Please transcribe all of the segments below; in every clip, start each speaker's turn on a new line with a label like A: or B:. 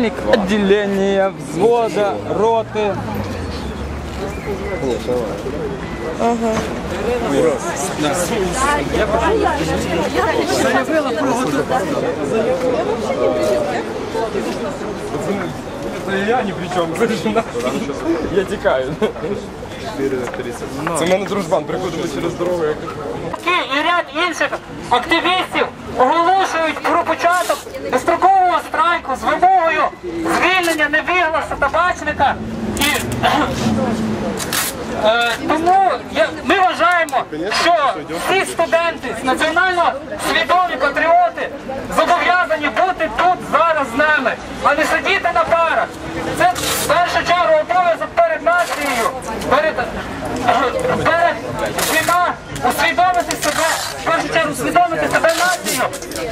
A: начальник отделения, взвода, роты.
B: Я ні при чому, це жена. Я тікаю. Це в мене дружбан, приходимо через дорогу. Я кажу,
C: і ряд інших активістів оголошують про початок безстрокового страйку з вимогою звільнення невігласа табачника. І е, тому я- ми вважаємо, що всі студенти національно свідомі патріоти зобов'язані бути тут зараз з нами, а не сидіти на парах. Це в першу чергу обов'язок перед нацією, перед, перед всіма усвідомити себе, в першу чергу усвідомити себе націю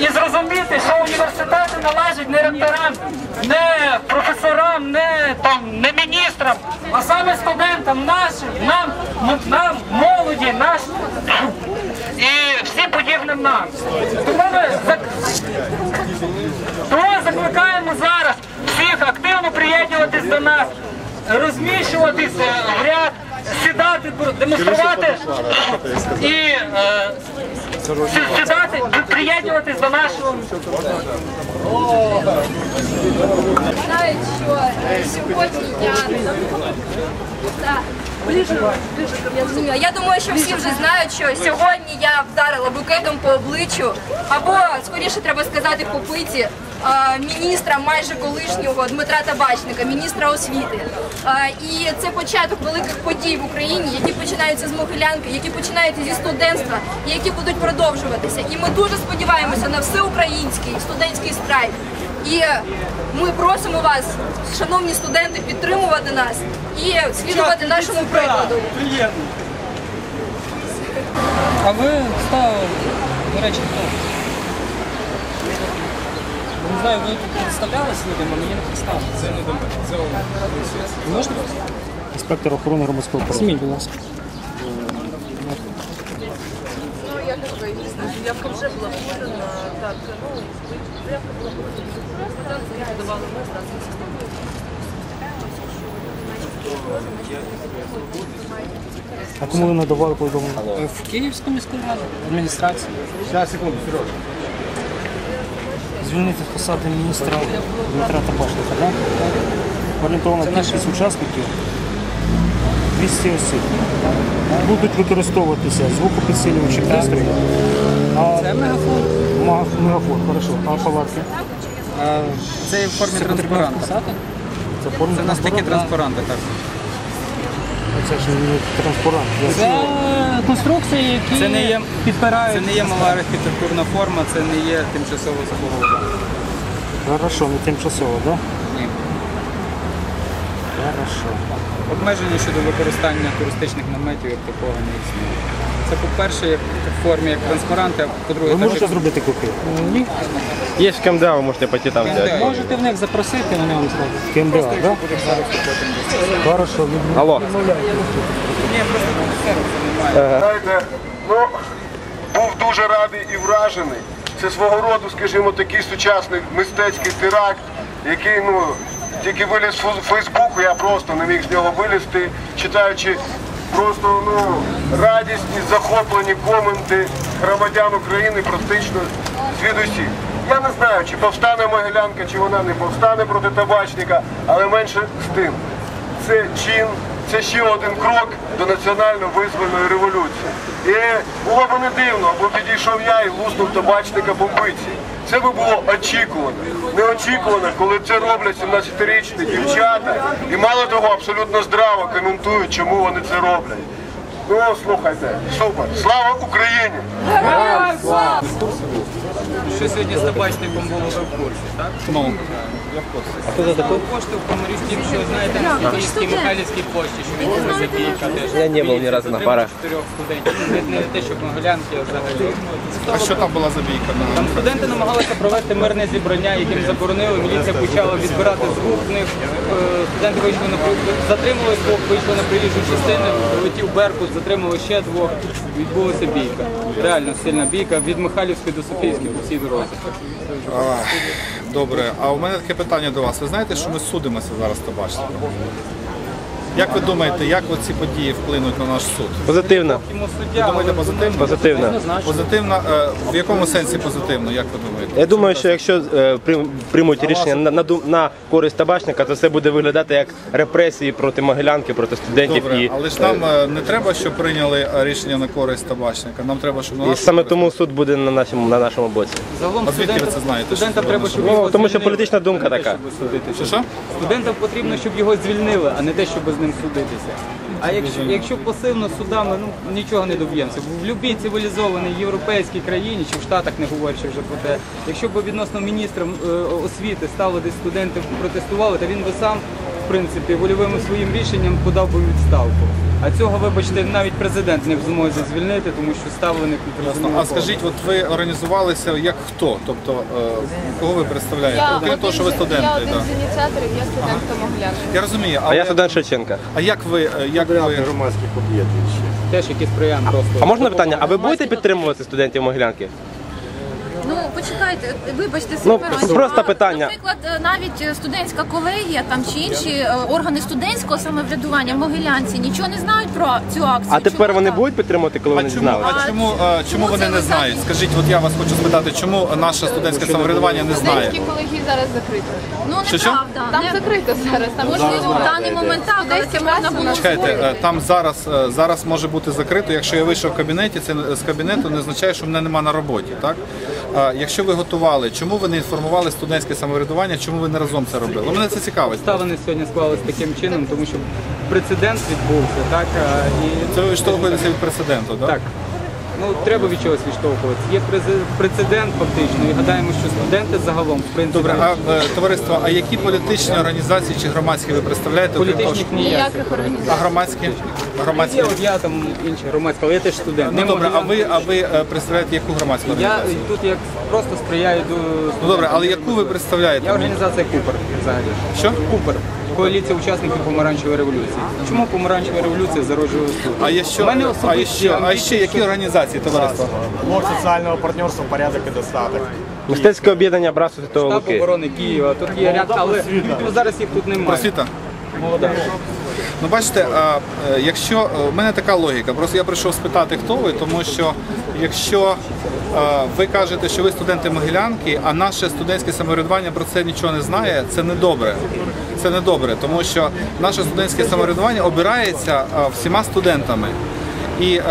C: і зрозуміти, що університети належать не ректорам, не професорам, не там не міністрам, а саме студентам нашим, нам, нам, молоді, наш і всім подібним нам. Тому ми зак- тому закликаємо зараз всіх активно приєднуватись до нас, розміщуватись е, в ряд, сідати, демонструвати і е, сідати, приєднуватись до нашого.
D: знають, що сьогодні я Так, ближе, ближе, я думаю, що всі вже знають, що сьогодні я вдарила букетом по обличчю, або скоріше треба сказати по пиці е, міністра майже колишнього Дмитра Табачника, міністра освіти. Е, І це початок великих подій в Україні, які починаються з Могилянки, які починаються зі студентства, які будуть продовжуватися. І ми дуже сподіваємося на всеукраїнський студентський страйк. І ми просимо вас, шановні студенти, підтримувати нас і слідувати нашому прикладу.
A: А ви хто, до речі, хто? Не знаю, ви тут представлялись людям, а мені не представили. Це не до мене. Це Можна?
E: Інспектор охорони громадського порядку.
A: Сміть, будь ласка.
F: Явка вже була подана, так, ну, заявка була подана, давали ми, так,
E: А кому ви надавали повідомлення?
A: В Київську міську раду, адміністрацію.
E: Звільнити з посади міністра Дмитра Табашника, так? Орієнтована кількість учасників 200 осіб. Будуть використовуватися звукопідсилювачі пристрої. А
A: Це мегафон.
E: мегафон, хорошо. А палатки?
G: Це в формі транспаранта.
E: Це форма
G: Це у нас такі транспаранти, так.
E: Це ж не транспарант.
A: Це конструкції, які
G: Це не є-
A: підпирають.
G: Це не є мала архітектурна форма, це не є тимчасова забудова.
E: Хорошо, не тимчасово, так? Да?
G: Ні.
E: Хорошо.
G: Обмеження щодо використання туристичних наметів як такого не існує. Це, по-перше, як в формі як транспаранти, а по-друге,
E: Ви
G: так
E: можете
G: як
E: зробити копію?
A: Ні.
B: Є ж КМДА, ви можете пойти там взяти.
A: Можете в них запросити, вони вам зроблять.
E: КМДА, так? Да? Хорошо. від-
B: Алло.
H: Знаєте, ну був дуже радий і вражений. Це свого роду, скажімо, такий сучасний мистецький теракт, який ну тільки виліз з Фейсбуку, я просто не міг з нього вилізти, читаючи просто ну радісні, захоплені коменти громадян України практично звідусіх. Я не знаю, чи повстане Могилянка, чи вона не повстане проти табачника, але менше з тим це чин, це ще один крок до національно-визвольної революції. І було б не дивно, бо підійшов я і луснув табачника по биці. Це би було очікувано. Неочікувано, коли це роблять 17-річні дівчата, і мало того, абсолютно здраво коментують, чому вони це роблять. Ну, слухайте, супер. Слава Україні!
G: Що сьогодні з табачником було ви в курсі, так? Ну. Я в курсі. А хто за такий? Кошти в Комарівській, що знаєте, на Київській Михайлівській площі, що відбулася бійка теж.
B: Я не був ні разу на парах.
G: Чотирьох студентів. Не, те, що а взагалі.
I: А що там була за бійка?
G: Там студенти намагалися провести мирне зібрання, яким заборонили. Міліція почала відбирати звук в них. Е, Студенти вийшли на затримали двох, вийшли на приїжджу частину, летів Беркут, затримали ще двох. Відбулася бійка. Реально сильна бійка від Михайлівської до Софійської, одній дорозі.
I: Добре, а у мене таке питання до вас. Ви знаєте, що ми судимося зараз то табачником? Як ви думаєте, як ці події вплинуть на наш суд?
E: Позитивно.
I: Ви думаєте позитивно?
E: Позитивно.
I: Позитивно, е, в якому сенсі позитивно, як ви думаєте?
E: Я думаю, що якщо е, приймуть рішення на, на, на користь табачника, то це буде виглядати як репресії проти могилянки, проти студентів.
I: Добре,
E: і,
I: але ж нам е, не треба, щоб прийняли рішення на користь табачника. Нам треба, щоб на
E: і саме
I: користь.
E: тому суд буде на нашому, на нашому боці.
G: загалом
I: А звідки ви це знаєте,
G: Студентам треба, щоб
E: Ну,
G: його
E: тому що політична думка така.
I: що?
G: Студентам потрібно, щоб його звільнили, а не те, щоб з ним судитися. А якщо, якщо посильно судами, ну нічого не доб'ємося. В будь-якій цивілізованій європейській країні, чи в Штатах не говорячи вже про те, якщо б відносно міністра е, освіти стало десь студенти протестували, то він би сам, в принципі, вольовим своїм рішенням подав би відставку. А цього, вибачте, навіть президент не в змозі звільнити, тому що ставленик не
I: А скажіть, от ви організувалися як хто? Тобто е, кого ви представляєте? Окрім того, що ви студенти.
F: Я один
I: да.
F: з ініціаторів, я студентка Могилянки.
I: Я розумію,
E: А
I: але
E: я студент Шевченка.
I: а як ви е, як ви
E: громадських об'єднань.
G: теж якісь сприяємо просто.
E: А можна питання? А ви будете підтримувати студентів Могилянки?
J: Ну почекайте, вибачте,
E: Ну, просто
J: а,
E: питання.
J: Наприклад, е, навіть е, студентська колегія там чи інші е, органи студентського самоврядування в Могилянці нічого не знають про цю акцію.
E: А тепер
J: Чому
E: вони
J: так?
E: будуть підтримувати, коли
I: а
E: вони
I: чому,
E: дізналися?
I: а чому, е, чому вони не знають? Скажіть, от я вас хочу спитати, чому наше студентське самоврядування не знає?
F: Студентські колегії зараз закриті.
J: Ну
I: Що, що?
J: неправда.
F: Там
J: Не-
F: закрито зараз. Там
J: Можливо, в даний момент так, але це можна було
I: Чекайте, е, там зараз, е, зараз може бути закрито. Якщо я вийшов в кабінеті, це з кабінету не означає, що мене нема на роботі. Так? Якщо ви готували, чому ви не інформували студентське самоврядування, чому ви не разом це робили? Мене це цікавить.
G: Ставини сьогодні склались таким чином, тому що прецедент відбувся, так і
I: Це ви відштовхуєтеся від прецеденту, так?
G: так. Ну треба від чогось відштовхуватися. Є прецедент фактично, і гадаємо, що студенти загалом, в принципі,
I: Добре, а е, товариство, а які політичні організації чи громадські ви представляєте? окрім того,
G: політичних
I: що-
G: ніяких.
F: ніяких організацій.
I: А громадські? Громадські?
G: Є, от я там інші громадські, але я теж студент.
I: Ну
G: Не
I: добре, а ви, а ви е, представляєте яку громадську
G: я
I: організацію?
G: тут як просто сприяю до
I: Ну добре, але яку ви представляєте?
G: Я організація Купер взагалі.
I: Що?
G: Купер. Коаліція учасників помаранчевої революції. Чому помаранчева революція зароджує тут?
I: А є що?
G: Мене
I: А
G: особисті
I: ще, а ще які організації товариства?
K: Блок социального партнерства «Порядок и достаток».
E: Мистецьке об'єднання Братство Святого
G: Штаб
E: Луки.
G: оборони Києва. Тут є ряд, але ну, зараз їх тут немає.
I: Просвіта? Ну бачите, а, е, якщо е, в мене така логіка, просто я прийшов спитати, хто ви, тому що якщо е, ви кажете, що ви студенти Могилянки, а наше студентське самоврядування про це нічого не знає, це не добре. Це не добре, тому що наше студентське самоврядування обирається е, всіма студентами. І, е,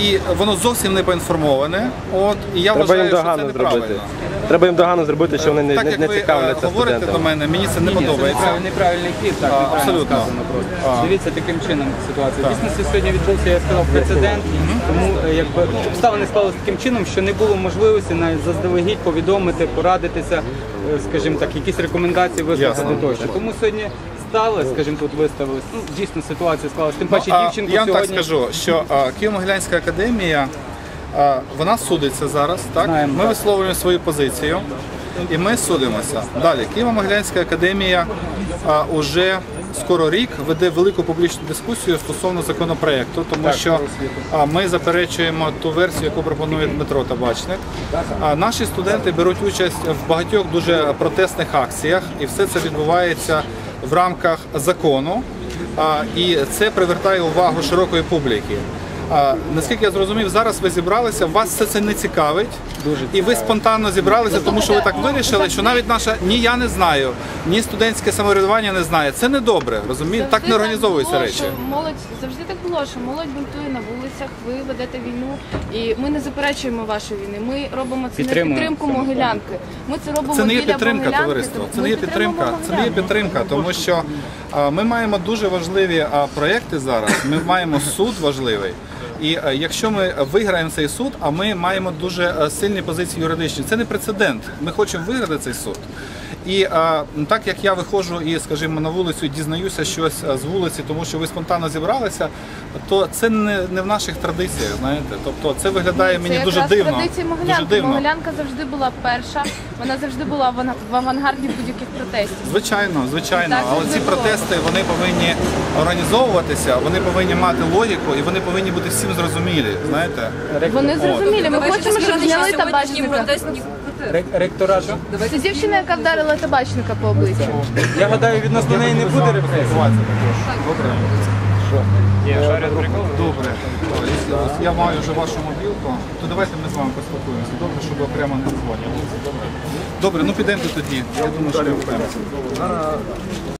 I: і воно зовсім не поінформоване. От і я
E: Треба
I: вважаю, що це неправильно.
E: зробити. Треба їм догану зробити, що вони не,
I: Так
E: не,
I: як
E: не
I: ви е,
E: цікавляться
I: говорите до мене, мені це не
G: Ні, ні, це
I: подобається.
G: неправильний, неправильний хід, так,
I: А,
G: неправильно
I: абсолютно.
G: сказано просто.
I: А.
G: Дивіться, таким чином ситуація. Дійсно, сьогодні відбувся, я сказав, прецедент, тому е, якби обставини склалися таким чином, що не було можливості навіть заздалегідь повідомити, порадитися, е, скажімо так, якісь рекомендації висловити тощо. Тому сьогодні стали, скажімо, тут виставились. Ну, дійсно ситуація склалася. Тим паче
I: Ну, а
G: дівчинку
I: я вам так скажу, що Києво-Могилянська академія вона судиться зараз. Так
G: Знаємо,
I: ми
G: так.
I: висловлюємо свою позицію і ми судимося. Далі Києво-Могилянська академія а, уже скоро рік веде велику публічну дискусію стосовно законопроекту, тому що а, ми заперечуємо ту версію, яку пропонує Дмитро Табачник. А, наші студенти беруть участь в багатьох дуже протестних акціях, і все це відбувається в рамках закону. А, і це привертає увагу широкої публіки. А, наскільки я зрозумів, зараз ви зібралися, вас все це не цікавить.
G: Дуже
I: і ви спонтанно зібралися, тому що ви так вирішили, що навіть наша ні я не знаю, ні студентське самоврядування не знає. Це не добре, розумієте? Так не організовуються
F: було,
I: речі.
F: Молодь завжди так було, що молодь бунтує на вулицях, ви ведете війну, і ми не заперечуємо вашої війни. Ми робимо це
G: Підтримуємо.
F: підтримку Могилянки. Ми це робимо
I: Це не є
F: біля
I: підтримка,
F: Могилянки,
I: товариство. Це не є підтримка. Це не є підтримка, тому що ми маємо дуже важливі проекти зараз. Ми маємо суд важливий. І якщо ми виграємо цей суд, а ми маємо дуже сильні позиції юридичні, це не прецедент. Ми хочемо виграти цей суд. І а, так як я виходжу і, скажімо, на вулицю і дізнаюся щось з вулиці, тому що ви спонтанно зібралися, то це не, не в наших традиціях, знаєте. Тобто це виглядає мені
D: Це
I: дуже дивно.
D: традиції
I: Дуже
D: Могилянки.
I: дивно.
D: Могилянка завжди була перша, вона завжди була в в авангарді будь-яких протестів.
I: Звичайно, звичайно,
D: Так,
I: але ці
D: було.
I: протести вони повинні організовуватися, вони повинні мати логіку і вони повинні бути всім зрозумілі. Знаєте,
D: Вони зрозумілі. Ми хочемо, щоб зняли табачника.
F: протестні
G: Ректорат.
D: Це дівчина, яка вдарила табачника по обличчю.
G: Я гадаю, відносно неї не буде репресій.
I: Добре, Добре. я маю вже вашу мобілку, то давайте ми з вами поспілкуємося. Добре, щоб окремо не дзвонили. Добре, ну підемо тоді. Я думаю, що ми впевнені.